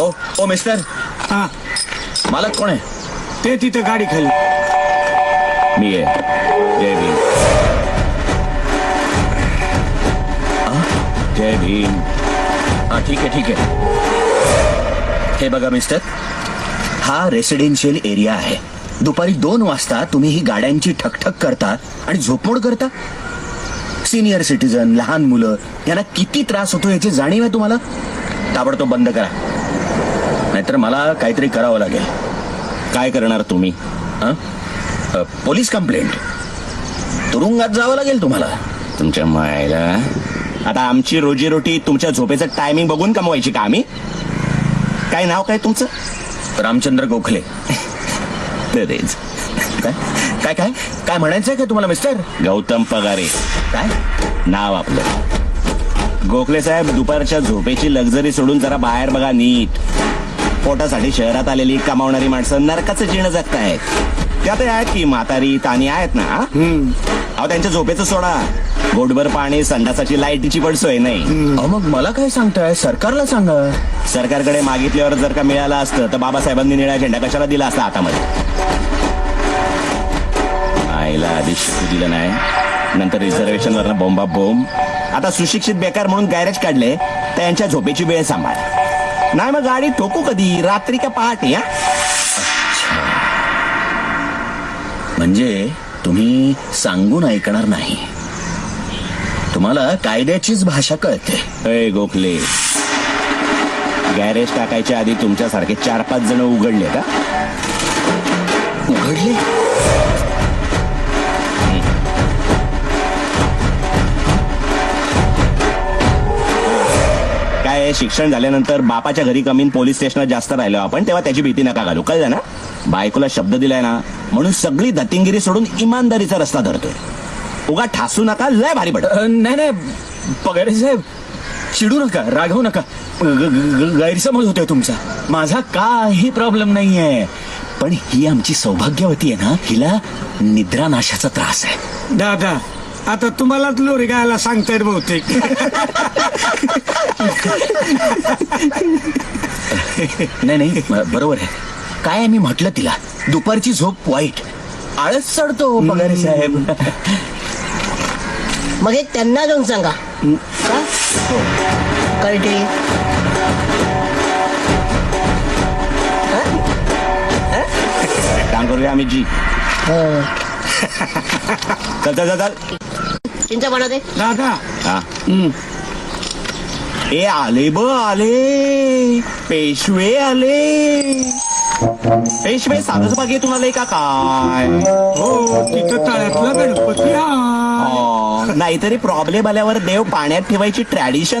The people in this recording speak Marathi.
ओ मिस्टर हा. मालक कोण आहे? ते तिथे गाडी खाली. मी आहे. जय भीम. आ? जय भीम. हा ठीक आहे ठीक आहे. हे बघा मिस्टर हा रेसिडेन्शियल एरिया आहे. दुपारी दोन वाजता तुम्ही ही गाड्यांची ठकठक करता आणि झोपमोड करता? सिनियर सिटीजन लहान मुलं यांना किती त्रास होतो याची जाणीव आहे तुम्हाला? ताबडतोब बंद करा. नाहीतर मला काहीतरी करावं लागेल. काय करणार तुम्ही? हं? अ, पोलीस कंप्लेंट. तुरुंगात जावं लागेल तुम्हाला. तुमच्या मायला. आता आमची रोजीरोटी तुमच्या झोपेचं टायमिंग बघून कमवायची का आम्ही? काय नाव काय तुमचं? रामचंद्र गोखले. तेच. काय? काय काय? काय म्हणायचंय का तुम्हाला मिस्टर? गौतम पगारे. काय? नाव आपलं. गोखले साहेब दुपारच्या झोपेची लक्झरी सोडून जरा बाहेर बघा नीट. पोटासाठी शहरात आलेली कमावणारी माणसं नरकाचं जीर्ण जगतायत. त्यात आहेत की म्हातारी तानी आहेत ना? हा? अहो त्यांच्या झोपेचं सोडा. गोडभर पाणी संडासाची लाईटीची पण सोय नाही. मग मला काय सांगताय? सरकारला सांगा. सरकारकडे मागितल्यावर जर का मिळालं असतं तर बाबासाहेबांनी निळा झेंडा कशाला दिला असता हातामध्ये? आईला आधी शिकू दिलं नाही. नंतर रिझर्वेशन वरनं बोंबा बोंब आता सुशिक्षित बेकार म्हणून गॅरेज काढले त्यांच्या झोपेची वेळ सांभाळ. नाही मग गाडी ठोकू कधी? रात्री का पहाटे या म्हणजे तुम्ही सांगून ऐकणार नाही. तुम्हाला कायद्याचीच भाषा कळते. अय गोखले. गॅरेज टाकायच्या आधी तुमच्यासारखे चार पाच जण उघडले का उघडले? आहे, शिक्षण झाल्यानंतर बापाच्या घरी कमीन पोलीस स्टेशनात जास्त राहिलो आपण तेव्हा त्याची भीती नका घालू. कळलं ना? बायकोला शब्द दिलाय ना म्हणून सगळी दत्तिंगिरी सोडून इमानदारीचा रस्ता धरतोय. उगा ठासू नका लय भारी पड नाही नाही पगारे साहेब चिडू नका रागवू नका. गैरसमज होतोय तुमचा. माझा काही प्रॉब्लेम नाहीये. पण ही आमची सौभाग्यवती आहे ना हिला निद्रानाशाचा त्रास आहे. दादा आता तुम्हालाच लोरी गायला सांगतायत बहुतेक. नाही नाही ब- बरोबर आहे. काय आहे मी म्हटलं तिला? दुपारची झोप वाईट. आळस चढतो पगारे साहेब. मग एक त्यांना जाऊन सांगा. का? कळते. काम करूया आम्ही जी. हं. चल चल चल चल. चिंचा बनवते. दादा. हा. ए आले ब आले. पेशवे आले. पेशवे साधच बागेतून आले का काय? हो तिथं तळ्यातला गणपती हो, नाहीतरी प्रॉब्लेम आल्यावर देव पाण्यात ठेवायची ट्रॅडिशन